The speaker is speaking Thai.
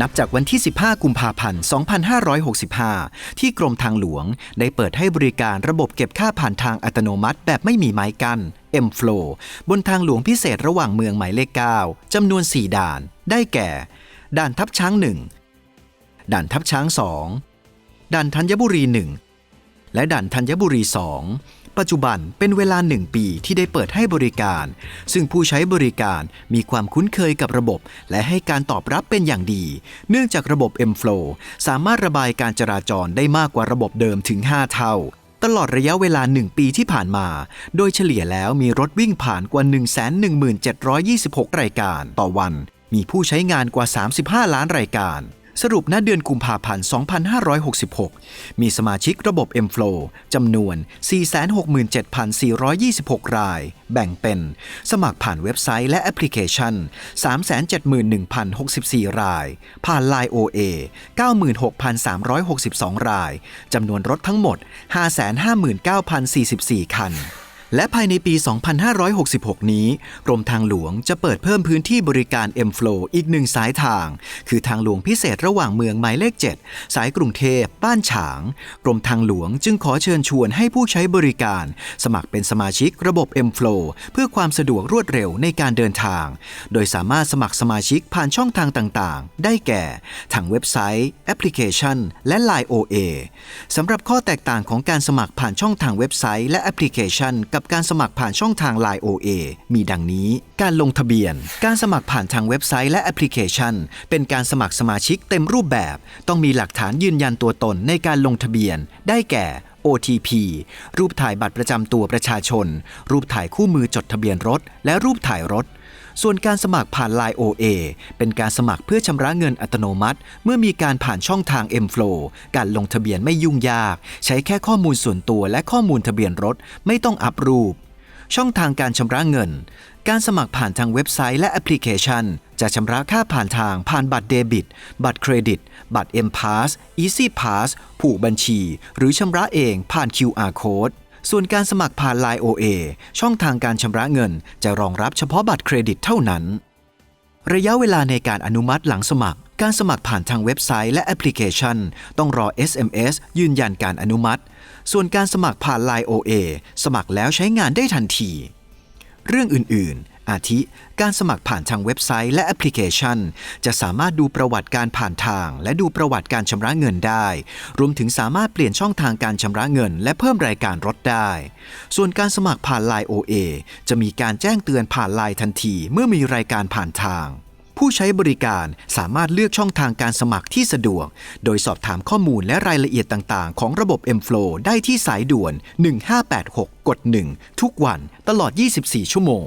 นับจากวันที่ 15 กุมภาพันธ์ 2565 ที่กรมทางหลวง ได้เปิดให้บริการระบบเก็บค่าผ่านทางอัตโนมัติแบบไม่มีไม้กั้น M-Flow บนทางหลวงพิเศษระหว่างเมืองหมายเลข 9 จำนวน 4 ด่าน ได้แก่ ด่านทับช้าง 1 ด่านทับช้าง 2 ด่านธัญบุรี 1 และด่านธัญบุรี 2 ปัจจุบันเป็นเวลา 1 ปีที่ได้เปิดให้บริการ ซึ่งผู้ใช้บริการมีความคุ้นเคยกับระบบ และให้การตอบรับเป็นอย่างดี เนื่องจากระบบ M-Flow สามารถระบายการจราจรได้มากกว่าระบบเดิมถึง 5 เท่าตลอดระยะเวลา 1 ปีที่ผ่านมา โดยเฉลี่ยแล้วมีรถวิ่งผ่านกว่า 11726 รายการต่อวัน มีผู้ใช้งานกว่า 35 ล้านรายการ สรุปณเดือนกุมภาพันธ์ 2566 มีสมาชิกระบบ M-Flow จำนวน 467,426 ราย แบ่งเป็น สมัครผ่านเว็บไซต์และแอปพลิเคชัน 371,064 ราย ผ่าน Line OA 96,362 ราย จำนวนรถทั้งหมด 559,044 คัน และภายในปี 2566 นี้ กรมทางหลวงจะเปิดเพิ่มพื้นที่บริการ M-Flow อีกหนึ่งสายทาง คือทางหลวงพิเศษระหว่างเมืองหมายเลข 7 สายกรุงเทพ บ้านฉาง กรมทางหลวงจึงขอเชิญชวนให้ผู้ใช้บริการ สมัครเป็นสมาชิกระบบ M-Flow เพื่อความสะดวกรวดเร็วในการเดินทาง โดยสามารถสมัครสมาชิกผ่านช่องทางต่างๆ ได้แก่ ทางเว็บไซต์ แอปพลิเคชัน และ Line OA สำหรับข้อแตกต่างของการสมัครผ่านช่องทางเว็บไซต์และแอปพลิเคชันกับการสมัครผ่านช่องทาง Line OA มีดังนี้ การลงทะเบียน การสมัครผ่านทางเว็บไซต์และแอปพลิเคชัน เป็นการสมัครสมาชิกเต็มรูปแบบ ต้องมีหลักฐานยืนยันตัวตนในการลงทะเบียน ได้แก่ OTP รูปถ่ายบัตรประจำตัวประชาชน รูปถ่ายคู่มือจดทะเบียนรถ และรูปถ่ายรถ ส่วนการสมัครผ่าน Line OA เป็นการสมัครเพื่อชำระเงินอัตโนมัติ เมื่อมีการผ่านช่องทาง M-Flow การลงทะเบียนไม่ยุ่งยาก ใช้แค่ข้อมูลส่วนตัวและข้อมูลทะเบียนรถ ไม่ต้องอัปรูป ช่องทางการชำระเงิน การสมัครผ่านทางเว็บไซต์และแอปพลิเคชัน จะชำระค่าผ่านทางผ่านบัตรเดบิต บัตรเครดิต บัตร M Pass Easy Pass ผูกบัญชี หรือชำระเองผ่าน QR Code ส่วนการสมัครผ่าน Line OA ช่องทางการชำระเงิน จะรองรับเฉพาะบัตรเครดิตเท่านั้น ระยะเวลาในการอนุมัติหลังสมัคร การสมัครผ่านทางเว็บไซต์และแอปพลิเคชัน ต้องรอ SMS ยืนยันการอนุมัติ ส่วนการสมัครผ่าน Line OA สมัครแล้วใช้งานได้ทันที เรื่องอื่นๆ อาทิ การสมัครผ่านทางเว็บไซต์และแอปพลิเคชัน จะสามารถดูประวัติการผ่านทาง และดูประวัติการชำระเงินได้ รวมถึงสามารถเปลี่ยนช่องทางการชำระเงิน และเพิ่มรายการรถได้ ส่วนการสมัครผ่าน Line OA จะมีการแจ้งเตือนผ่าน Line ทันที เมื่อมีรายการผ่านทางผู้ใช้บริการสามารถเลือกช่องทางการสมัครที่สะดวก โดยสอบถามข้อมูลและรายละเอียดต่างๆ ของระบบ M-Flow ได้ที่สายด่วน 1586 กด 1 ทุกวันตลอด 24 ชั่วโมง